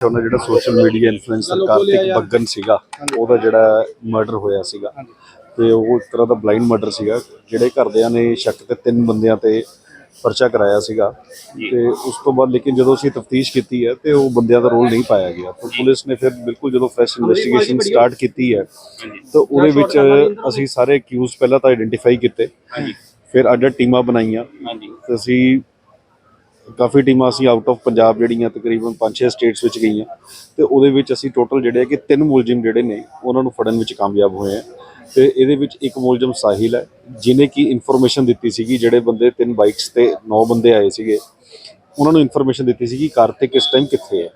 ਉਹਨਾਂ ਜਿਹੜਾ social media influencer Kartik Baggan ਸੀਗਾ ਉਹਦਾ ਜਿਹੜਾ ਮਰਡਰ ਹੋਇਆ ਸੀਗਾ। ਤੇ ਉਹ ਇੱਕ ਤਰ੍ਹਾਂ ਦਾ ਬਲਾਈਂਡ ਮਰਡਰ ਸੀਗਾ ਜਿਹੜੇ ਘਰਦਿਆਂ ਨੇ ਸ਼ੱਕ ਤੇ ਤਿੰਨ ਬੰਦਿਆਂ ਤੇ ਪਰਚਾ ਕਰਾਇਆ ਸੀਗਾ। ਤੇ ਉਸ ਤੋਂ ਬਾਅਦ ਲੇਕਿਨ ਜਦੋਂ ਅਸੀਂ ਤਫਤੀਸ਼ ਕੀਤੀ ਹੈ ਤੇ ਉਹ ਬੰਦਿਆਂ ਦਾ ਰੋਲ ਨਹੀਂ ਪਾਇਆ ਗਿਆ। ਤਾਂ ਪੁਲਿਸ ਨੇ ਫਿਰ ਬਿਲਕੁਲ ਜਦੋਂ ਫਰੈਸ਼ ਇਨਵੈਸਟੀਗੇਸ਼ਨ ਸਟਾਰਟ ਕੀਤੀ ਹੈ ਤਾਂ ਉਹਦੇ ਵਿੱਚ ਅਸੀਂ ਸਾਰੇ ਅਕਿਊਜ਼ ਪਹਿਲਾਂ ਤਾਂ ਆਇਡੈਂਟੀਫਾਈ ਕੀਤੇ। ਫਿਰ ਅੱਡ ਟੀਮਾਂ ਬਣਾਈਆਂ। ਤੇ ਅਸੀਂ ਕਾਫੀ ਟੀਮਾਂ ਅਸੀਂ ਆਊਟ ਆਫ ਪੰਜਾਬ ਜਿਹੜੀਆਂ ਤਕਰੀਬਨ 5-6 ਸਟੇਟਸ ਵਿੱਚ ਗਈਆਂ ਤੇ ਉਹਦੇ ਵਿੱਚ ਅਸੀਂ ਟੋਟਲ ਜਿਹੜੇ ਆ ਕਿ ਤਿੰਨ ਮੁਲਜ਼ਮ ਜਿਹੜੇ ਨੇ, ਉਹਨਾਂ ਨੂੰ ਫੜਨ ਵਿੱਚ ਕਾਮਯਾਬ ਹੋਏ ਆ ਤੇ ਇਹਦੇ ਵਿੱਚ ਇੱਕ ਮੁਲਜ਼ਮ ਸਾਹਿਲ ਹੈ ਜਿਨੇ ਕੀ ਇਨਫੋਰਮੇਸ਼ਨ ਦਿੱਤੀ ਸੀਗੀ, ਜਿਹੜੇ ਬੰਦੇ ਤਿੰਨ ਬਾਈਕਸ ਤੇ 9 ਬੰਦੇ ਆਏ ਸੀਗੇ, ਉਹਨਾਂ ਨੂੰ ਇਨਫੋਰਮੇਸ਼ਨ ਦਿੱਤੀ ਸੀ ਕਿ ਕਾਰਤਿਕ ਇਸ ਟਾਈਮ ਕਿੱਥੇ ਹੈ।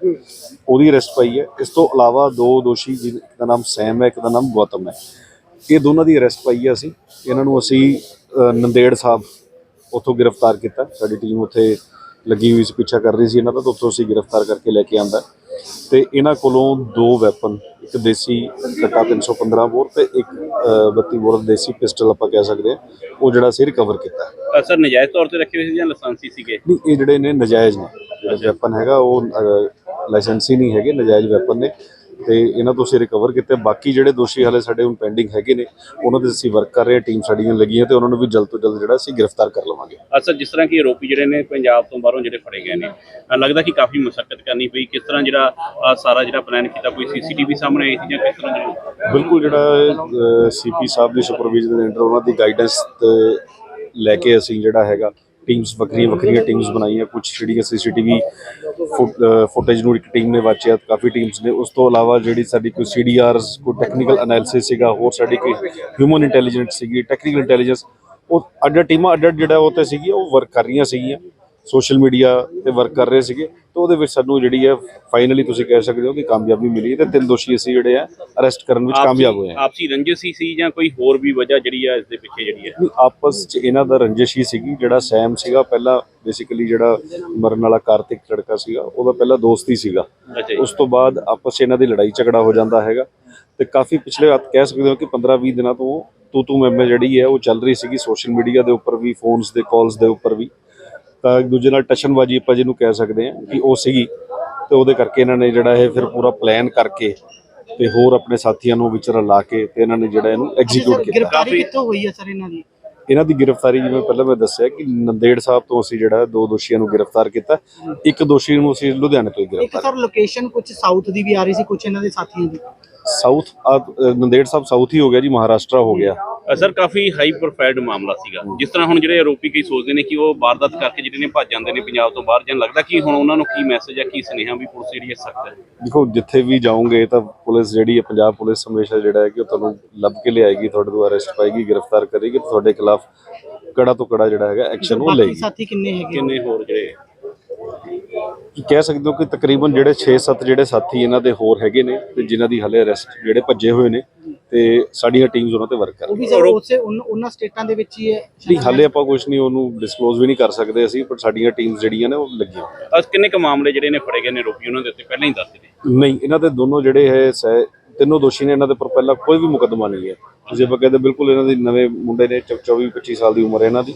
ਉਹਦੀ ਅਰੈਸਟ ਪਈ ਹੈ। ਇਸ ਤੋਂ ਇਲਾਵਾ ਦੋ ਦੋਸ਼ੀ ਜਿਨ- ਨਾਮ ਸੈਮ ਹੈ, ਇੱਕ ਦਾ ਨਾਮ ਗੌਤਮ ਹੈ। ਇਹ ਦੋਨਾਂ ਦੀ ਅਰੈਸਟ ਪਈ ਹੈ ਅਸੀਂ। ਇਹਨਾਂ ਨੂੰ ਅਸੀਂ ਨੰਦੇੜ ਸਾਹਿਬ ਉੱਥੋਂ ਗ੍ਰਿਫਤਾਰ ਕੀਤਾ। ਸਾਡੀ ਟੀਮ ਉੱਥੇ ਲੱਗੀ ਹੋਈ ਸੀ ਪਿੱਛਾ ਕਰ ਰਹੀ ਸੀ ਇਹਨਾਂ ਦਾ ਤਾਂ ਉੱਥੋਂ ਅਸੀਂ ਗ੍ਰਿਫਤਾਰ ਕਰਕੇ ਲੈ ਕੇ ਆਂਦਾ। ਤੇ ਇਹਨਾਂ ਕੋਲੋਂ ਦੋ ਵੈਪਨ ਇੱਕ ਦੇਸੀ ਕਟਾ 315 ਬੋਰ ਤੇ ਇੱਕ ਅ, 32 ਬੋਰ ਦੇਸੀ ਪਿਸਟਲ ਆਪਾਂ ਕਹਿ ਸਕਦੇ ਹਾਂ। ਉਹ ਜਿਹੜਾ ਅਸੀਂ ਰਿਕਵਰ ਕੀਤਾ। ਸਰ ਨਜਾਇਜ਼ ਤੌਰ ਤੇ ਰੱਖੇ ਹੋਏ ਸੀ ਜਾਂ ਲਾਇਸੈਂਸੀ ਸੀਗੇ? ਨਹੀਂ ਇਹ ਜਿਹੜੇ ਨੇ ਨਜਾਇਜ਼ ਨੇ। ਜਿਹੜਾ ਵੈਪਨ ਹੈਗਾ ਉਹ ਲਾਇਸੈਂਸੀ ਨਹੀਂ ਹੈਗੇ ਨਜਾਇਜ਼ ਵੈਪਨ ਨੇ। ਤੇ ਇਹਨਾਂ ਤੋਂ ਅਸੀਂ ਰਿਕਵਰ ਕੀਤੇ। ਬਾਕੀ ਜਿਹੜੇ ਦੋਸ਼ੀ ਹਾਲੇ ਸਾਡੇ ਹੁਣ ਪੈਂਡਿੰਗ ਹੈਗੇ ਨੇ ਉਹਨਾਂ ਤੇ ਅਸੀਂ ਵਰਕ ਕਰ ਰਹੇ ਹਾਂ ਟੀਮ ਸਾਡੀਆਂ ਲੱਗੀਆਂ ਤੇ ਉਹਨਾਂ ਨੂੰ ਵੀ ਜਲਦ ਤੋਂ ਜਲਦ ਜਿਹੜਾ ਅਸੀਂ ਗ੍ਰਿਫਤਾਰ ਕਰ ਲਵਾਂਗੇ। ਅ, ਸਰ ਜਿਸ ਤਰ੍ਹਾਂ ਕਿ ਆਰੋਪੀ ਜਿਹੜੇ ਨੇ ਪੰਜਾਬ ਤੋਂ ਬਾਹਰੋਂ ਜਿਹੜੇ ਫੜੇ ਗਏ ਨੇ ਲੱਗਦਾ ਕਿ ਕਾਫੀ ਮੁਸ਼ਕਲ ਕਰਨੀ ਪਈ। ਕਿਸ ਤਰ੍ਹਾਂ ਜਿਹੜਾ ਸਾਰਾ ਜਿਹੜਾ ਪਲਾਨ ਕੀਤਾ ਕੋਈ ਸੀਸੀਟੀਵੀ ਸਾਹਮਣੇ ਆਈ ਸੀ ਜਾਂ ਕਿਸ ਤਰ੍ਹਾਂ ਜਿਹੜਾ ਬਿਲਕੁਲ ਜਿਹੜਾ ਸੀਪੀ ਸਾਹਿਬ ਦੀ ਸੁਪਰਵਿਜ਼ਨ ਦੇ ਅੰਡਰ ਉਹਨਾਂ ਦੀ ਗਾਈਡੈਂਸ ਲੈ ਕੇ ਅਸੀਂ ਜਿਹੜਾ ਹੈਗਾ ਟੀਮਸ, ਵੱਖਰੀਆਂ ਵੱਖਰੀਆਂ ਟੀਮਸ ਬਣਾਈਆਂ ਕੁਝ ਜਿਹੜੀਆਂ ਸੀਸੀਟੀਵੀ ਫੁਟੇਜ ਨੂੰ ਇੱਕ ਟੀਮ ਨੇ ਵਾਚਿਆ, ਕਾਫੀ ਟੀਮਸ ਨੇ। ਉਸ ਤੋਂ ਇਲਾਵਾ ਜਿਹੜੀ ਸਾਡੀ ਕੋਈ ਸੀਡੀਆਰਸ ਕੋਈ ਟੈਕਨੀਕਲ ਐਨਾਲਿਸਿਸ ਸੀਗਾ, ਹੋਰ ਸਾਡੀ ਕੋਈ ਹਿਊਮਨ ਇੰਟੈਲੀਜੈਂਸ ਸੀਗੀ ਟੈਕਨੀਕਲ ਇੰਟੈਲੀਜੈਂਸ ਉਹ ਅੱਡ ਟੀਮਾਂ ਅੱਡ ਅੱਡ ਜਿਹੜਾ ਉਹ ਤੇ ਸੀਗੀ ਉਹ ਵਰਕ ਕਰ ਰਹੀਆਂ ਸੀਗੀਆਂ। ਸੋਸ਼ਲ ਮੀਡੀਆ ਤੇ ਵਰਕ ਕਰ ਰਹੇ ਸੀਗੇ। ਤਾਂ ਉਹਦੇ ਵਿੱਚ ਸਾਨੂੰ ਜਿਹੜੀ ਹੈ ਫਾਈਨਲੀ ਤੁਸੀਂ ਕਹਿ ਸਕਦੇ ਹੋ ਕਿ ਕਾਮਯਾਬੀ ਮਿਲੀ ਤੇ ਤਿੰਨ ਦੋਸ਼ੀ ਅਸੀਂ ਜਿਹੜੇ ਆ ਅਰੈਸਟ ਕਰਨ ਵਿੱਚ ਕਾਮਯਾਬ ਹੋਏ ਹਾਂ ਆਪਸੀ ਰੰਜਿਸ਼ ਹੀ ਸੀ ਜਾਂ ਕੋਈ ਹੋਰ ਵੀ ਵਜ੍ਹਾ ਜਿਹੜੀ ਆ ਇਸ ਦੇ ਪਿੱਛੇ ਜਿਹੜੀ ਹੈ ਆਪਸ ਚ ਇਹਨਾਂ ਦਾ ਰੰਜਿਸ਼ ਹੀ ਸੀਗੀ ਜਿਹੜਾ ਸੈਮ ਸੀਗਾ ਪਹਿਲਾਂ ਬੇਸਿਕਲੀ ਜਿਹੜਾ ਮਰਨ ਵਾਲਾ ਕਾਰਤਿਕ ਲੜਕਾ ਸੀਗਾ ਉਹਦਾ ਪਹਿਲਾਂ ਦੋਸਤ ਹੀ ਸੀਗਾ। ਉਸ ਤੋਂ ਬਾਅਦ ਆਪਸ ਚ ਇਹਨਾਂ ਦੀ ਲੜਾਈ ਝਗੜਾ ਹੋ ਜਾਂਦਾ ਹੈਗਾ ਤੇ ਕਾਫੀ ਪਿਛਲੇ ਆਪ ਕਹਿ ਸਕਦੇ ਹੋ ਕਿ 15-20 ਦਿਨਾਂ ਤੋਂ ਤੂੰ ਤੂੰ ਮੈਂ ਜਿਹੜੀ ਹੈ ਉਹ ਚੱਲ ਰਹੀ ਸੀਗੀ ਸੋਸ਼ਲ ਮੀਡੀਆ ਦੇ ਉੱਪਰ ਵੀ ਫੋਨਸ ਦੇ ਕਾਲਸ ਦੇ ਉੱਪਰ ਵੀ। ਤਾਂ ਇੱਕ ਦੂਜੇ ਨਾਲ ਟਸ਼ਨਬਾਜੀ ਆਪਾਂ ਜਿਹਨੂੰ ਕਹਿ ਸਕਦੇ ਹਾਂ ਕਿ ਉਹ ਸੀਗੀ ਤੇ ਉਹਦੇ ਕਰਕੇ ਇਹਨਾਂ ਨੇ ਜਿਹੜਾ ਇਹ ਫਿਰ ਪੂਰਾ ਪਲਾਨ ਕਰਕੇ ਤੇ ਹੋਰ ਆਪਣੇ ਸਾਥੀਆਂ ਨੂੰ ਵਿਚਾਰ ਲਾ ਕੇ ਤੇ ਇਹਨਾਂ ਨੇ ਜਿਹੜਾ ਇਹਨੂੰ ਐਗਜ਼ੀਕਿਊਟ ਕੀਤਾ। ਗ੍ਰਿਫਤਾਰੀ ਕਿੱਥੋਂ ਹੋਈ ਹੈ ਸਰ ਇਹਨਾਂ ਦੀ? ਇਹਨਾਂ ਦੀ ਗ੍ਰਿਫਤਾਰੀ ਜਿਵੇਂ ਪਹਿਲਾਂ ਮੈਂ ਦੱਸਿਆ ਕਿ ਨੰਦੇੜ ਸਾਹਿਬ ਤੋਂ ਅਸੀਂ ਜਿਹੜਾ ਦੋ ਦੋਸ਼ੀਆਂ ਨੂੰ ਗ੍ਰਿਫਤਾਰ ਕੀਤਾ। ਇੱਕ ਦੋਸ਼ੀ ਨੂੰ ਅਸੀਂ ਲੁਧਿਆਣੇ ਤੋਂ ਹੀ ਗ੍ਰਿਫਤਾਰ ਸਰ ਲੋਕੇਸ਼ਨ ਕੁਝ ਸਾਊਥ ਦੀ ਵੀ ਆ ਰਹੀ ਸੀ ਕੁਝ ਇਹਨਾਂ ਦੇ ਸਾਥੀਆਂ ਦੀ। ਸਾਊਥ ਨੰਦੇੜ ਸਾਹਿਬ ਸਾਊਥ ਹੀ ਹੋ ਗਿਆ ਜੀ ਮਹਾਰਾਸ਼ਟਰ ਹੋ ਗਿਆ। ਸਰ ਕਾਫੀ ਹਾਈ ਪ੍ਰੋਫਾਈਲਡ ਮਾਮਲਾ ਸੀਗਾ। ਜਿਸ ਤਰ੍ਹਾਂ ਹੁਣ ਜਿਹੜੇ ਆਰੋਪੀ ਕਈ ਸੋਚਦੇ ਨੇ ਕਿ ਉਹ ਵਾਰਦਾਤ ਕਰਕੇ ਜਿਹੜੇ ਨੇ ਭੱਜ ਜਾਂਦੇ ਨੇ ਪੰਜਾਬ ਤੋਂ ਬਾਹਰ ਜਾਂ ਲੱਗਦਾ ਕਿ ਹੁਣ ਉਹਨਾਂ ਨੂੰ ਕੀ ਮੈਸੇਜ ਹੈ ਕੀ ਸੁਨੇਹਾ ਵੀ ਪੁਲਿਸ ਜਿਹੜੀ ਹੈ ਸਖਤ ਹੈ? ਦੇਖੋ ਜਿੱਥੇ ਵੀ ਜਾਓਗੇ ਤਾਂ ਪੁਲਿਸ ਜਿਹੜੀ ਹੈ ਪੰਜਾਬ ਪੁਲਿਸ ਹਮੇਸ਼ਾ ਜਿਹੜਾ ਹੈ ਕਿ ਉਹ ਤੁਹਾਨੂੰ ਲੱਭ ਕੇ ਲਿਆਏਗੀ ਤੁਹਾਡੇ ਤੋਂ ਅਰੈਸਟ ਪਾਏਗੀ ਗ੍ਰਿਫਤਾਰ ਕਰੇਗੀ ਤੇ ਤੁਹਾਡੇ ਖਿਲਾਫ ਕੜਾ ਤੋਂ ਕੜਾ ਜਿਹੜਾ ਹੈਗਾ ਐਕਸ਼ਨ ਉਹ ਲਏਗੀ। ਸਾਥੀ ਕਿੰਨੇ ਹੈਗੇ ਕਿੰਨੇ ਹੋਰ ਜਿਹੜੇ? ਕਹਿ ਸਕਦੇ ਹੋ ਕਿ ਤਕਰੀਬਨ ਜਿਹੜੇ 6-7 ਜਿਹੜੇ ਸਾਥੀ ਇਹਨਾਂ ਦੇ ਹੋਰ ਹੈਗੇ ਨੇ ਤੇ ਜਿਨ੍ਹਾਂ ਦੀ ਹਲੇ ਅਰੈਸਟ ਜਿਹੜੇ ਭੱਜੇ ਹੋਏ ਨੇ ਤੇ ਸਾਡੀਆਂ ਟੀਮਸ ਉਹਨਾਂ ਤੇ ਵਰਕ ਕਰ ਉਹ ਰਹੀਆਂ ਵੀ ਸਰ ਉਸੇ ਉਨ- ਉਹਨਾਂ ਸਟੇਟਾਂ ਦੇ ਵਿੱਚ ਹੀ ਹੈ ਨਹੀਂ ਹਾਲੇ ਆਪਾਂ ਕੁਝ ਨਹੀਂ ਉਹਨੂੰ ਡਿਸਕਲੋਜ਼ ਵੀ ਨਹੀਂ ਕਰ ਸਕਦੇ ਅਸੀਂ ਪਰ ਸਾਡੀਆਂ ਟੀਮਸ ਜਿਹੜੀਆਂ ਨੇ ਉਹ ਲੱਗੀਆਂ ਹੋਈਆਂ। ਅਸ ਕਿੰਨੇ ਕ ਮਾਮਲੇ ਜਿਹੜੇ ਨੇ ਫੜੇ ਗਏ ਨੇ ਆਰੋਪੀ ਉਹਨਾਂ ਦੇ ਉੱਤੇ? ਪਹਿਲਾਂ ਹੀ ਦੱਸ ਦਿੱਤੇ ਨਹੀਂ ਇਹਨਾਂ ਦੇ ਦੋਨੋਂ ਜਿਹੜੇ ਹੈ ਸਹਿ- ਤਿੰਨੋਂ ਦੋਸ਼ੀ ਨੇ ਇਹਨਾਂ ਦੇ ਉੱਪਰ ਪਹਿਲਾਂ ਕੋਈ ਵੀ ਮੁਕੱਦਮਾ ਨਹੀਂ ਹੈ। ਤੁਸੀਂ ਆਪਾਂ ਕਹਿੰਦੇ ਬਿਲਕੁਲ ਇਹਨਾਂ ਦੇ ਨਵੇਂ ਮੁੰਡੇ ਨੇ 24 25 ਸਾਲ ਦੀ ਉਮਰ ਹੈ ਇਹਨਾਂ ਦੀ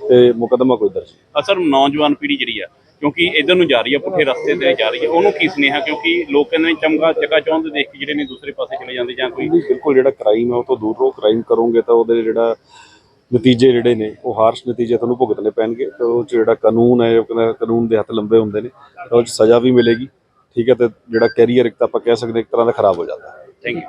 ਤੇ ਮੁਕੱਦਮਾ ਕੋਈ ਦਰਜ ਨਹੀਂ। ਅਸਰ ਨੌਜਵਾਨ ਪੀੜ੍ਹੀ ਜਿਹੜੀ ਆ ਕਿਉਂਕਿ ਇਧਰ ਨੂੰ ਜਾ ਰਹੀ ਹੈ ਪੁੱਠੇ ਰਸਤੇ ਤੇ ਜਾ ਰਹੀ ਹੈ ਉਹਨੂੰ ਕੀ ਸੁਨੇਹਾ? ਕਿਉਂਕਿ ਲੋਕ ਕਹਿੰਦੇ ਨੇ ਚਮਕਾ ਚੱਕਾ ਚੌਂਦ ਦੇਖ ਕੇ ਜਿਹੜੇ ਨੇ ਦੂਸਰੇ ਪਾਸੇ ਚਲੇ ਜਾਂਦੇ ਜਾਂ ਕੋਈ ਬਿਲਕੁਲ ਜਿਹੜਾ ਕ੍ਰਾਈਮ ਹੈ ਉਹ ਤੋਂ ਦੂਰ ਰਹੋ। ਕ੍ਰਾਈਮ ਕਰੋਗੇ ਤਾਂ ਉਹਦੇ ਜਿਹੜਾ ਨਤੀਜੇ ਜਿਹੜੇ ਨੇ ਉਹ ਹਾਰਸ਼ ਨਤੀਜੇ ਤੁਹਾਨੂੰ ਭੁਗਤਣੇ ਪੈਣਗੇ। ਤੇ ਉਹ ਜਿਹੜਾ ਕਾਨੂੰਨ ਹੈ ਉਹ ਕਹਿੰਦਾ ਕਾਨੂੰਨ ਦੇ ਹੱਥ ਲੰਬੇ ਹੁੰਦੇ ਨੇ ਤਾਂ ਉਹ ਸਜ਼ਾ ਵੀ ਮਿਲੇਗੀ। ਠੀਕ ਹੈ ਤੇ ਜਿਹੜਾ ਕੈਰੀਅਰ ਇੱਕ ਤਾਂ ਆਪਾਂ ਕਹਿ ਸਕਦੇ ਇੱਕ ਤਰ੍ਹਾਂ ਦਾ ਖਰਾਬ ਹੋ ਜਾਂਦਾ। Thank you